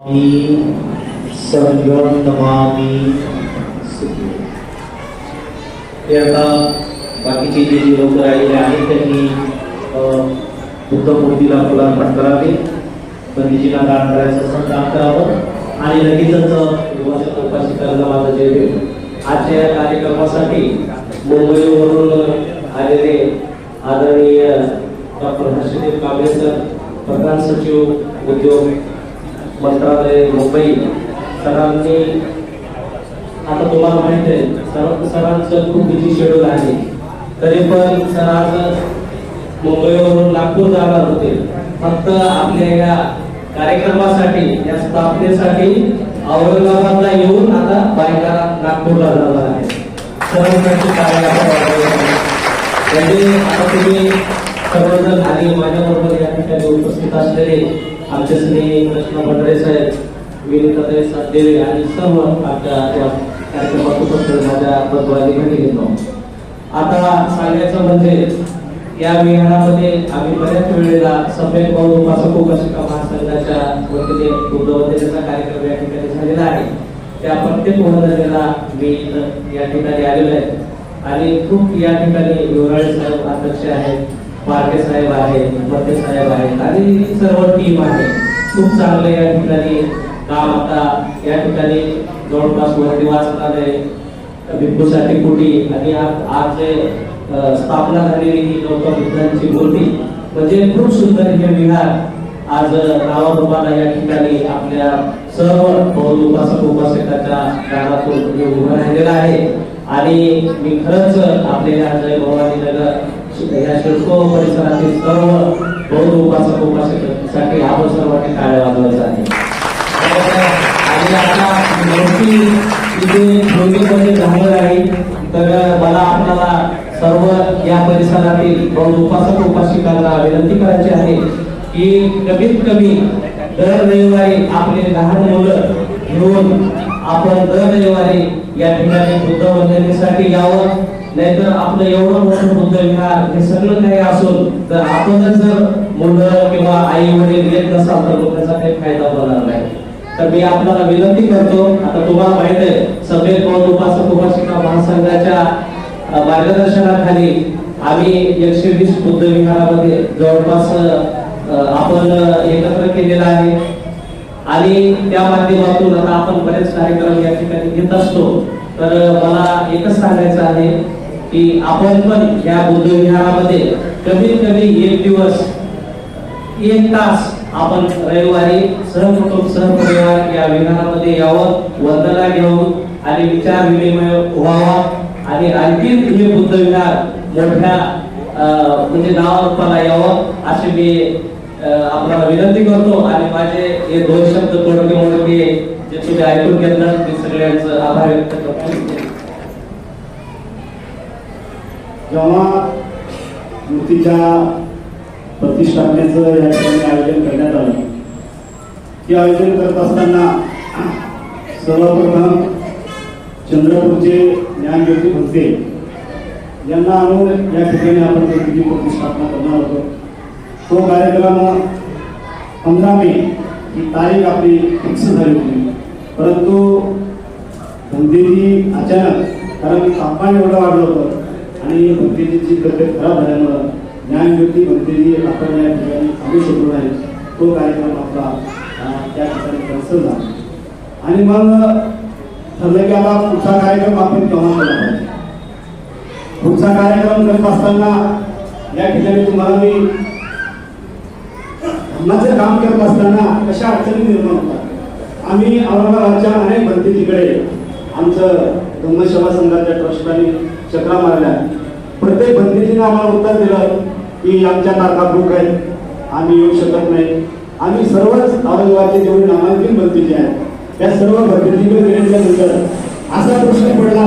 मी सर्वं नमामि. सुखी आता बाकीचे जे जे लोक राहिले आहेत त्यांनी अ, फुलार्पण करावे. बंदीजीला दान करायचं असं काम करावं. आणि लगेचच युवाच्या उपासिकाला माझं जय देव आजच्या या कार्यक्रमासाठी मुंबईवरून आलेले आदरणीय डॉक्टर हर्षदेव कांबळे सर प्रधान सचिव उद्योग मंत्रालय मुंबई सरांनी आता तुम्हाला माहीत आहे सर सरांचं खूप बिझी शेड्यूल आहे. तरी पण सर आज मुंबईवरून नागपूर जाणार होते. फक्त आपल्या या कार्यक्रमासाठी या स्थापनेसाठी औरंगाबादला येऊन आता बायका नागपूरला जाणार आहे सरांसाठी कार्य म्हणजे आता तुम्ही सर्वजण आणि माझ्याबरोबर या ठिकाणी उपस्थित असलेले आमच्या श्री कृष्णा भंडारे साहेब विनीताताई सातदेवे आणि सर्व आमच्या या कार्यक्रमात उपस्थित माझ्या पदवाधिकारी घेतो. आता सांगायचं म्हणजे या विहारामध्ये आम्ही बऱ्याच वेळेला सफेद पाऊल उपासक उपासिका महासंघाच्या वतीने बुद्ध कार्यक्रम या ठिकाणी झालेला आहे. त्या प्रत्येक वंदनेला मी या ठिकाणी आलेलो आहे. आणि खूप या ठिकाणी युवराळे साहेब अध्यक्ष आहेत. पारखे साहेब आहेत मते साहेब आहेत आणि सर्व टीम आहे. खूप चांगलं या ठिकाणी काम आता या ठिकाणी जवळपास वरती वाचनालय भिक्खूसाठी कुटी आणि आज जे स्थापना झालेली ही गौतम बुद्धांची मूर्ती म्हणजे खूप सुंदर हे विहार आज नावाप्रमाणे या ठिकाणी आपल्या सर्व बौद्ध उपासक उपासकाच्या दारातून उभं राहिलेलं आहे. आणि मी खरंच आपले आज भवानी नगर या शिल्प परिसरातील सर्व बौद्ध उपासक उपासकांसाठी आपण सर्वांनी टाळ्या वाजवायचं आहे आणि आता मूर्ती इथे दोन्हीमध्ये झालं आहे तर मला आपल्याला सर्व या परिसरातील बौद्ध उपासक उपासिकांना विनंती करायची आहे की कमीत कमी दर रविवारी आपले लहान मुलं घेऊन आपण दर रविवारी या ठिकाणी बुद्ध वंदनेसाठी यावं. नाहीतर आपलं एवढं मोठं बुद्धविहार हे सगळं काही असून तर आपणच जर मुलं किंवा आई वडील येत नसाल तर त्याचा काही फायदा होणार नाही. तर मी आपल्याला विनंती करतो आता तुम्हाला माहीत आहे सभेत बौद्ध उपासक उपासिका महासंघाच्या मार्गदर्शनाखाली आम्ही एकशे वीस बुद्ध विहारामध्ये जवळपास आपण एकत्र केलेला आहे. आणि त्या माध्यमातून आता आपण बरेच कार्यक्रम या ठिकाणी घेत असतो. तर मला एकच सांगायचं आहे की आपण पण या बुद्ध विहारामध्ये कमीत कमी एक दिवस एक तास आपण रविवारी सहकुटुंब सहपरिवार या विहारामध्ये यावं वंदना घेऊन आणि विचार विनिमय व्हावा. आणि आणखी हे बुद्ध विहार मोठ्या म्हणजे नावारूपाला यावं अशी मी आपल्याला विनंती करतो. आणि माझे हे दोन शब्द तोडके मोडके जे तुम्ही ऐकून घेतलं मी सगळ्यांचं आभार व्यक्त करतो. जेव्हा मूर्तीच्या प्रतिष्ठापनेचं या ठिकाणी आयोजन करण्यात आलं. ते आयोजन करत असताना सर्वप्रथम चंद्रपूरचे ज्ञानज्योती भक्ते यांना आणून या ठिकाणी आपण मूर्तीची प्रतिष्ठापना करणार होतो. तो कार्यक्रम पंधरा मे ही तारीख आपली फिक्स झाली होती. परंतु भंतेजी अचानक कारण तापमान एवढं वाढलं होतं आणि भंतेजीची तब्येत खराब झाल्यामुळं ज्ञानज्योती भंतेजी आपण या ठिकाणी थांबू शकलो नाही तो कार्यक्रम आपला त्या ठिकाणी कॅन्सल झाला. आणि मग ठरलं की आता पुढचा कार्यक्रम आपण केव्हा केला पाहिजे पुढचा कार्यक्रम करत असताना या ठिकाणी तुम्हाला मी धर्माचं काम करत असताना कशा अडचणी निर्माण होतात? आम्ही औरंगाबादच्या अनेक भंतेजीकडे आमचं धम्मसेवा संघाच्या ट्रस्टाने चक्रा मारल्या. प्रत्येक भंतेजीने आम्हाला उत्तर दिलं की आमच्या तारखा बुक आहेत. आम्ही येऊ शकत नाही. आम्ही सर्वच औरंगाबादचे जेवढे नामांकित भंतेजी आहेत त्या सर्व भंतेजीकडे गेल्यानंतर असा प्रश्न पडला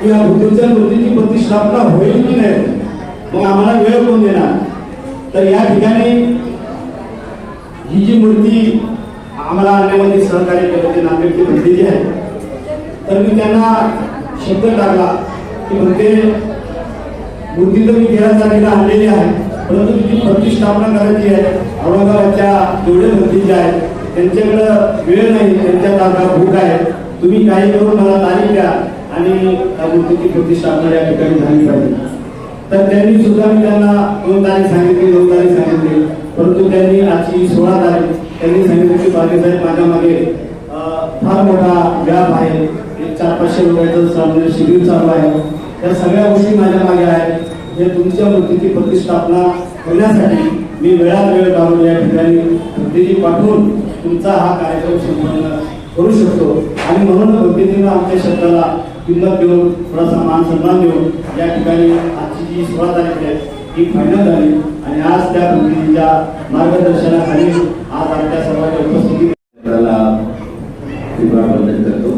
की या बुद्धीच्या मूर्तीची प्रतिष्ठापना होईल की नाही? मग आम्हाला वेळ कोण देणार? तर या ठिकाणी ही जी मूर्ती आम्हाला आणण्यामध्ये सहकार्य केलं ते नांदेडची भंती जी आहे तर मी त्यांना शब्द टाकला की म्हणते मूर्ती तर मी गेल्या आणलेली आहे परंतु तिची प्रतिष्ठापना करायची आहे. औरंगाबादच्या जेवढे भंती आहेत त्यांच्याकडं वेळ नाही त्यांच्या तारखा भूक आहे. तुम्ही काही करून मला तारीख द्या आणि त्या मूर्तीची प्रतिष्ठापना या ठिकाणी झाली पाहिजे. तर त्यांनी सुद्धा मी त्यांना दोन तारीख सांगितली दोन तारीख सांगितली. परंतु त्यांनी आजची सोळा तारीख त्यांनी सांगितलं की बागेसाहेब माझ्या मागे फार मोठा व्याप आहे. एक चार पाचशे रुपयाचं शिबिर चालू आहे. या सगळ्या गोष्टी माझ्या मागे आहेत. हे तुमच्या मूर्तीची प्रतिष्ठापना होण्यासाठी मी वेळात वेळ काढून या ठिकाणी भक्तीजी पाठवून तुमचा हा कार्यक्रम संपन्न करू शकतो. आणि म्हणून भक्तीजीनं आमच्या शब्दाला किंमत देऊन थोडासा मान सन्मान देऊन या ठिकाणी आजची जी सोळा तारीख आहे ही फायनल झाली. आणि आज त्या भक्तीजीच्या मार्गदर्शनाखाली आज आपल्या सर्वांच्या उपस्थिती त्याला करतो.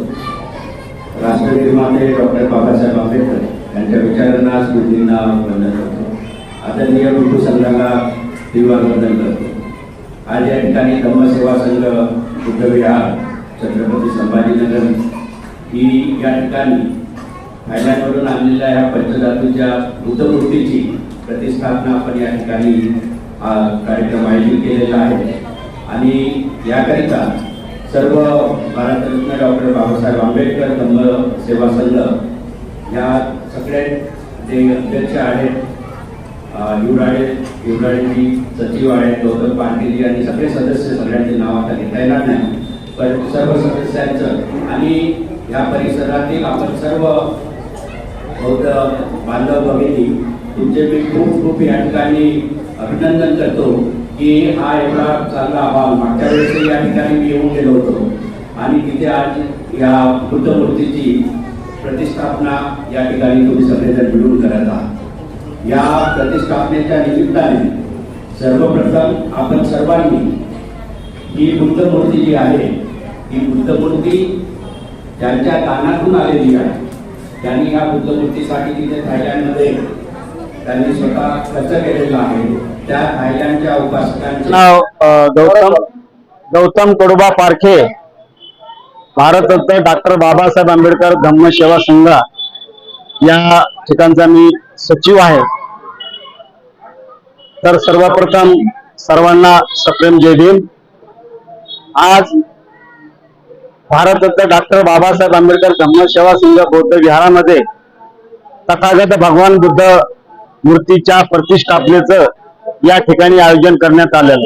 राष्ट्रनिर्माते डॉक्टर बाबासाहेब आंबेडकर यांच्या विचारांना स्मृतींना वंदन करतो. आदरणीय विभू संघाला विभागबद्दल करतो. आज या ठिकाणी धम्मसेवा संघ बुद्धविहार छत्रपती संभाजीनगर ही या ठिकाणी थायलंडवरून आणलेल्या ह्या पंचधातूच्या बुद्धमूर्तीची प्रतिष्ठापना आपण या ठिकाणी हा कार्यक्रम आयोजित केलेला आहे. आणि याकरिता सर्व भारतरत्न डॉक्टर बाबासाहेब आंबेडकर धम्म सेवा संघ या सगळे जे अध्यक्ष आहेत अ, युवराळे युवराळेजी सचिव आहेत गौतम पाटीलजी आणि सगळे सदस्य सगळ्यांचे नाव आता घेता येणार नाही. पण सर्व सदस्यांचं आणि या परिसरातील आपण सर्व बौद्ध बांधव भगिनी तुमचे मी खूप खूप या ठिकाणी अभिनंदन करतो. की हा एवढा चांगला अभाव मागच्या वेळेस या ठिकाणी मी येऊन गेलो होतो. आणि तिथे आज या बुद्धमूर्तीची प्रतिष्ठापना या ठिकाणी तुम्ही सगळेजण मिळून करत आहात. या प्रतिष्ठापनेच्या निमित्ताने सर्वप्रथम आपण सर्वांनी ही बुद्धमूर्ती जी आहे ही बुद्ध मूर्ती त्यांच्या कानातून आलेली आहे. त्यांनी या बुद्धमूर्तीसाठी तिथे थायलंडमध्ये त्यांनी स्वतः खर्च केलेला आहे. त्या थायलंडच्या उपासकांचे नाव गौतम गौतम कडोबा पारखे भारतरत्न डॉक्टर बाबासाहेब आंबेडकर धम्मसेवा संघ. या ठिकाणचा मी सचिव आहे. तर सर्वप्रथम सर्वांना सप्रेम जय भीम. आज भारतरत्न डॉक्टर बाबासाहेब आंबेडकर धम्मसेवा संघ बौद्ध विहारामध्ये तथागत भगवान बुद्ध मूर्तीच्या प्रतिष्ठापनेचं या ठिकाणी आयोजन करण्यात आलं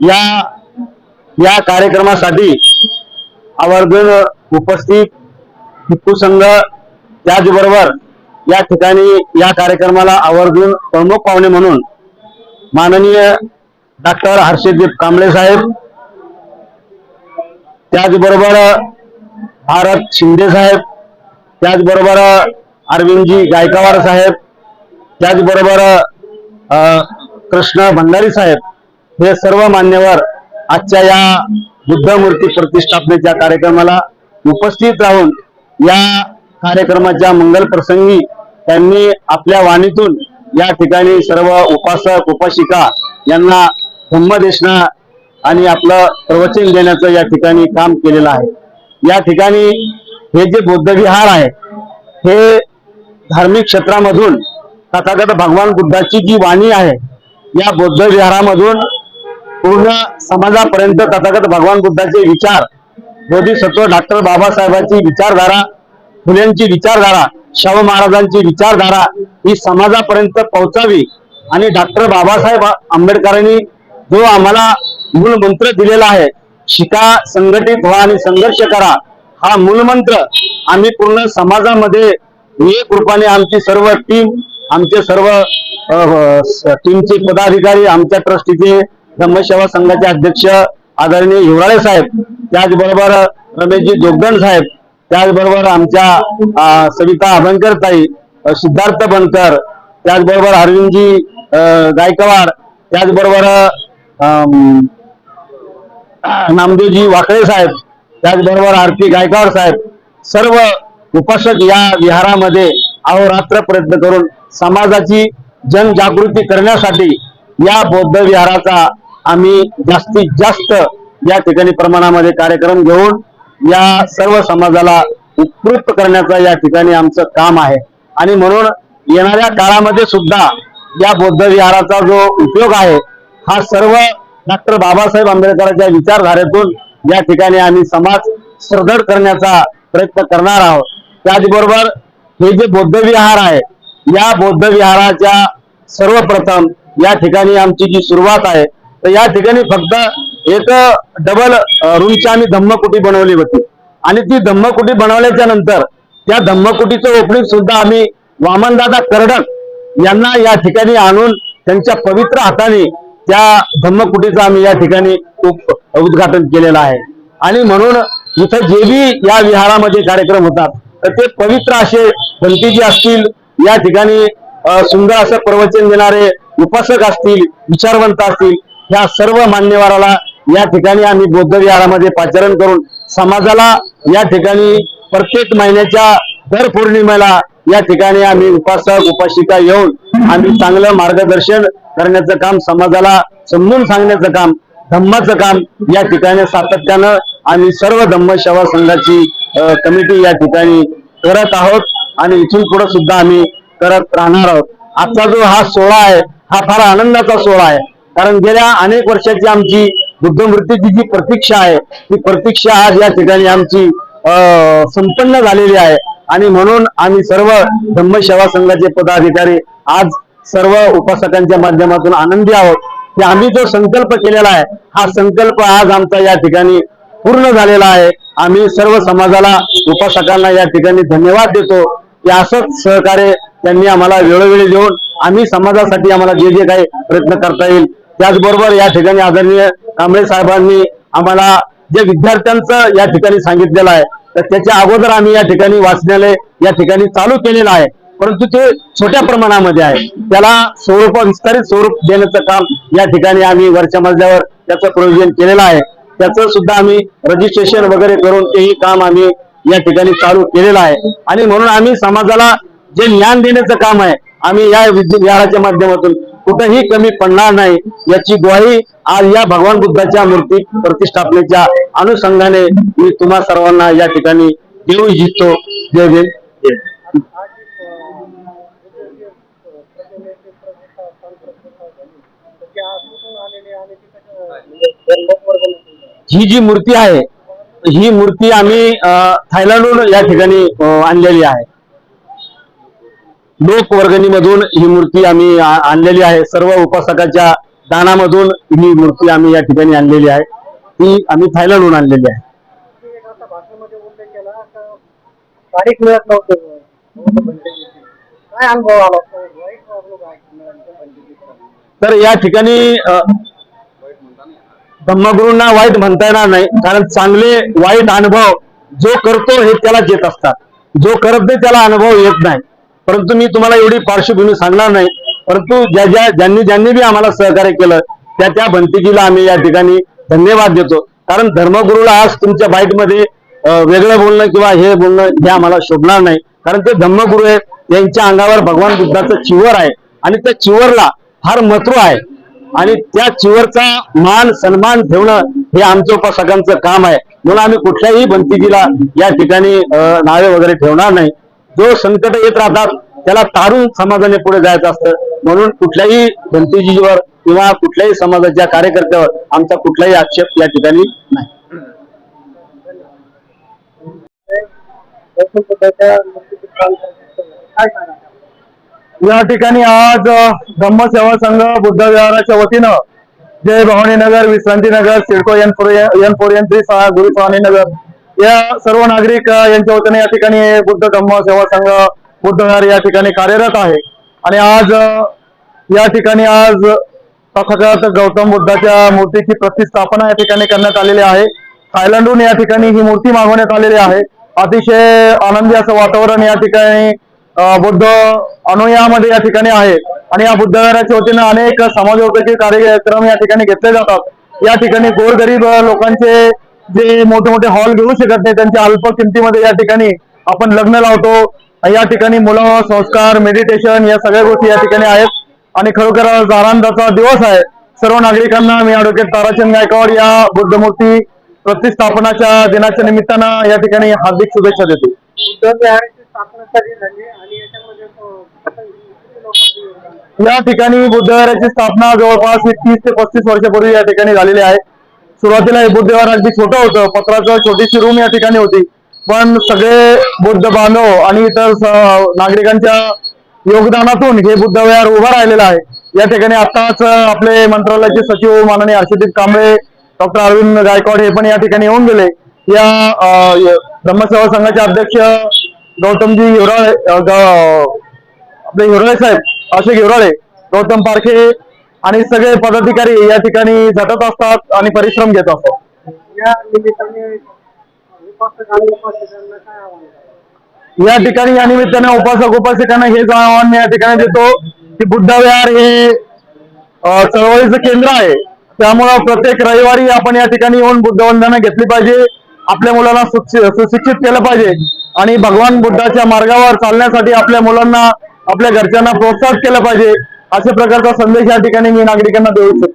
या या कार्यक्रमासाठी आवर्जून उपस्थित हिंदू संघ त्याचबरोबर या ठिकाणी या कार्यक्रमाला आवर्जून प्रमुख पाहुणे म्हणून माननीय डॉक्टर हर्षदीप कांबळे साहेब त्याचबरोबर भारत शिंदे साहेब त्याचबरोबर अरविंदजी गायकवाड साहेब त्याचबरोबर अ, कृष्ण भंडारी साहेब हे सर्व मान्यवर आजच्या या बुद्ध मूर्ती प्रतिष्ठापनेच्या कार्यक्रमाला उपस्थित राहून या कार्यक्रमाच्या मंगल प्रसंगी त्यांनी आपल्या वाणीतून या ठिकाणी सर्व उपासक उपासिका यांना धम्मदेशना आणि आपलं प्रवचन देण्याचं या ठिकाणी काम केलेलं आहे. या ठिकाणी हे जे बौद्ध विहार आहे हे धार्मिक क्षेत्रामधून तथागत भगवान बुद्धाची जी वाणी आहे या बौद्ध विहारामधून पूर्ण समाजापर्यंत तथागत भगवान बुद्धाचे विचार बोधिसत्व डॉक्टर बाबासाहेबांची विचारधारा फुल्यांची विचारधारा शाहू महाराजांची विचारधारा ही समाजापर्यंत पोहोचावी आणि डॉक्टर बाबासाहेब आंबेडकरांनी जो आम्हाला मूल मंत्र दिलेला आहे शिका संघटित व्हा आणि संघर्ष करा हा मूलमंत्र आम्ही पूर्ण समाजामध्ये एक रूपाने आमची सर्व टीम आमचे सर्व टीमचे पदाधिकारी आमच्या ट्रस्टीचे धम्मसेवा संघाचे अध्यक्ष आदरणीय हिवराळे साहेब त्याचबरोबर रमेशजी जोगदंड साहेब त्याचबरोबर आमच्या सविता अभंकर ताई सिद्धार्थ बनकर त्याचबरोबर अरविंदजी गायकवाड त्याचबरोबर नामदेवजी वाकळे साहेब त्याचबरोबर आरती गायकवाड साहेब सर्व उपासक या विहारामध्ये अहोरात्र प्रयत्न करून समाजाची जनजागृती करण्यासाठी या बौद्ध विहाराचा आम्ही जास्तीत जास्त या ठिकाणी प्रमाणामध्ये कार्यक्रम घेऊन या सर्व समाजाला उपकृत करण्याचा या ठिकाणी आमचं काम आहे. आणि म्हणून येणाऱ्या काळामध्ये सुद्धा या बौद्ध विहाराचा जो उपयोग आहे हा सर्व डॉक्टर बाबासाहेब आंबेडकरांच्या विचारधारेतून या ठिकाणी आम्ही समाज सुदृढ करण्याचा प्रयत्न करणार आहोत. त्याचबरोबर हे जे बौद्ध विहार आहे या बौद्ध विहाराच्या सर्वप्रथम या ठिकाणी आमची जी सुरुवात आहे तर या ठिकाणी फक्त एक डबल रूमची आम्ही धम्मकुटी बनवली होती. आणि ती धम्मकुटी बनवल्याच्या नंतर त्या धम्मकुटीचं ओपनिंग सुद्धा आम्ही वामनदादा करडक यांना या ठिकाणी आणून त्यांच्या पवित्र हाताने त्या धम्मकुटीचं आम्ही या ठिकाणी उप- उद्घाटन केलेलं आहे. आणि म्हणून इथं जे बी या विहारामध्ये कार्यक्रम होतात तर ते पवित्र असे भंतीजी असतील या ठिकाणी सुंदर असं प्रवचन देणारे उपासक असतील विचारवंत असतील ह्या सर्व मान्यवराला या ठिकाणी आम्ही बौद्ध विहारामध्ये पाचारण करून समाजाला या ठिकाणी प्रत्येक महिन्याच्या दर पौर्णिमेला या ठिकाणी आम्ही उपासक उपासिका येऊन आम्ही चांगलं मार्गदर्शन करण्याचं काम समाजाला समजून सांगण्याचं काम धम्माचं काम या ठिकाणी सातत्यानं आम्ही सर्व धम्म सेवा संघाची कमिटी या ठिकाणी करत आहोत. आणि इथून पुढे सुद्धा आम्ही करत राहणार आहोत. आजचा जो हा सोहळा आहे हा फार आनंदाचा सोहळा आहे. कारण गेल्या अनेक वर्षाची आमची बुद्धमूर्तीची जी प्रतीक्षा आहे ती प्रतीक्षा आज या ठिकाणी आमची संपन्न झालेली आहे. आणि म्हणून आम्ही सर्व धम्म सेवा संघाचे पदाधिकारी आज सर्व उपासकांच्या माध्यमातून आनंदी आहोत. की आम्ही जो संकल्प केलेला आहे हा संकल्प आज आमचा या ठिकाणी पूर्ण झालेला आहे. आम्ही सर्व समाजाला उपासकांना या ठिकाणी धन्यवाद देतो. की असंच सहकार्य त्यांनी आम्हाला वेळोवेळी देऊन आम्ही समाजासाठी आम्हाला जे जे काही प्रयत्न करता येईल त्याचबरोबर या ठिकाणी आदरणीय कांबळे साहेबांनी आम्हाला जे विद्यार्थ्यांचं या ठिकाणी सांगितलेलं आहे तर त्याच्या अगोदर आम्ही या ठिकाणी वाचनालय या ठिकाणी चालू केलेलं आहे. परंतु ते छोट्या प्रमाणामध्ये आहे. त्याला स्वरूप विस्तारित स्वरूप देण्याचं काम या ठिकाणी आम्ही वरच्या मजल्यावर त्याचं प्रयोजन केलेलं आहे. त्याचं सुद्धा आम्ही रजिस्ट्रेशन वगैरे करून तेही काम आम्ही या ठिकाणी चालू केलेलं आहे. आणि म्हणून आम्ही समाजाला जे ज्ञान देण्याचं काम आहे आम्ही या विद्या- माध्यमातून कुठंही कमी पडणार नाही याची ग्वाही आज या भगवान बुद्धाच्या मूर्ती प्रतिष्ठापनेच्या अनुषंगाने मी तुम्हा सर्वांना या ठिकाणी देऊ इच्छितो. जय जय ही जी मूर्ती आहे ही मूर्ती आम्ही थायलंडहून या ठिकाणी आणलेली आहे. लोक वर्गणीमधून ही मूर्ती आम्ही आणलेली आहे. सर्व उपासकाच्या दानामधून ही मूर्ती आम्ही या ठिकाणी आणलेली आहे. ती आम्ही थायलंडहून आणलेली तारीख मिळत नव्हते. आहे तर या ठिकाणी ब्रह्मगुरूंना वाईट म्हणता येणार नाही. कारण चांगले वाईट अनुभव जो करतो हे त्याला येत असतात. जो करत नाही त्याला अनुभव येत नाही. परंतु मी तुम्हाला एवढी पार्श्वभूमी सांगणार नाही. परंतु ज्या ज्या ज्यांनी ज्यांनी बी आम्हाला सहकार्य केलं त्या त्या भंतीजीला आम्ही या ठिकाणी धन्यवाद देतो. कारण धर्मगुरूला आज तुमच्या बाईकमध्ये वेगळं बोलणं किंवा हे बोलणं हे आम्हाला शोभणार नाही. कारण ते धम्मगुरू आहेत त्यांच्या अंगावर भगवान बुद्धाचं चिवर आहे. आणि त्या चिवरला फार महत्त्व आहे. आणि त्या चिवरचा मान सन्मान ठेवणं हे आमच्या उपासकांचं काम आहे. म्हणून आम्ही कुठल्याही भंतीजीला या ठिकाणी नावे वगैरे ठेवणार नाही. जो संकट येत राहतात त्याला तारून समाजाने पुढे जायचं असतं. म्हणून कुठल्याही भंतीजीवर किंवा कुठल्याही समाजाच्या कार्यकर्त्यावर आमचा कुठलाही आक्षेप या ठिकाणी नाही. काय सांगा या ठिकाणी आज धम्म सेवा संघ बुद्ध विहाराच्या वतीनं जय Bhavani Nagar Vishranti Nagar CIDCO N four N four N three सहा गुरु स्वामी नगर. या सर्व नागरिक यांच्या वतीने या ठिकाणी बुद्ध धम्म सेवा संघ बुद्ध विहार या ठिकाणी कार्यरत आहे. आणि आज या ठिकाणी आज तथागत गौतम बुद्धाच्या मूर्तीची प्रतिष्ठापना या ठिकाणी करण्यात आलेली आहे. थायलंडहून या ठिकाणी ही मूर्ती मागवण्यात आलेली आहे. अतिशय आनंदी असं वातावरण या ठिकाणी बुद्ध अनुयामध्ये या ठिकाणी आहे आणि या बुद्धविहाराच्या वतीनं अनेक समाजोपयोगी कार्यक्रम या ठिकाणी घेतले जातात. या ठिकाणी गोरगरीब लोकांचे जे मोठे मोठे हॉल घेऊ शकत नाही त्यांच्या अल्प किमतीमध्ये या ठिकाणी आपण लग्न लावतो. या ठिकाणी मुलं संस्कार मेडिटेशन या सगळ्या गोष्टी या ठिकाणी आहेत. आणि खरोखर आज आनंदाचा दिवस आहे. सर्व नागरिकांना मी ॲडव्होकेट ताराचंद गायकवाड या बुद्धमूर्ती प्रतिष्ठापनाच्या दिनाच्या निमित्तानं या ठिकाणी हार्दिक शुभेच्छा देतो. बुद्ध स्थापना झाली आणि याच्यामध्ये या ठिकाणी बुद्धविहाराची स्थापना जवळपास एक तीस ते पस्तीस वर्षापूर्वी या ठिकाणी झालेली आहे. सुरुवातीला हे बुद्धविहार अगदी छोटं होतं पत्राचं छोटीशी रूम या ठिकाणी होती. पण सगळे बुद्ध बांधव आणि इतर नागरिकांच्या योगदानातून हे बुद्धविहार उभं राहिलेलं आहे. या ठिकाणी आताच आपले मंत्रालयाचे सचिव माननीय हर्षदीप कांबळे डॉक्टर अरविंद गायकवाड हे पण या ठिकाणी येऊन गेले. या ब्रह्मसेवा संघाचे अध्यक्ष गौतमजी हिवराळे आपले हिवराळे साहेब अशोक हिवराळे गौतम पारखे आणि सगळे पदाधिकारी या ठिकाणी झटत असतात आणि परिश्रम घेत असतात. या ठिकाणी या निमित्ताने उपासक उपासिकांना हेच आवाहन मी या ठिकाणी देतो की बुद्धविहार हे अ, चळवळीचं केंद्र आहे. त्यामुळं प्रत्येक रविवारी आपण या ठिकाणी येऊन बुद्धवंदना घेतली पाहिजे. आपल्या मुलांना सुशि- सुशिक्षित केलं पाहिजे. आणि भगवान बुद्धाच्या मार्गावर चालण्यासाठी आपल्या मुलांना आपल्या घरच्यांना प्रोत्साहित केलं पाहिजे अशा प्रकारचा संदेश या ठिकाणी मी नागरिकांना देऊ इच्छितो.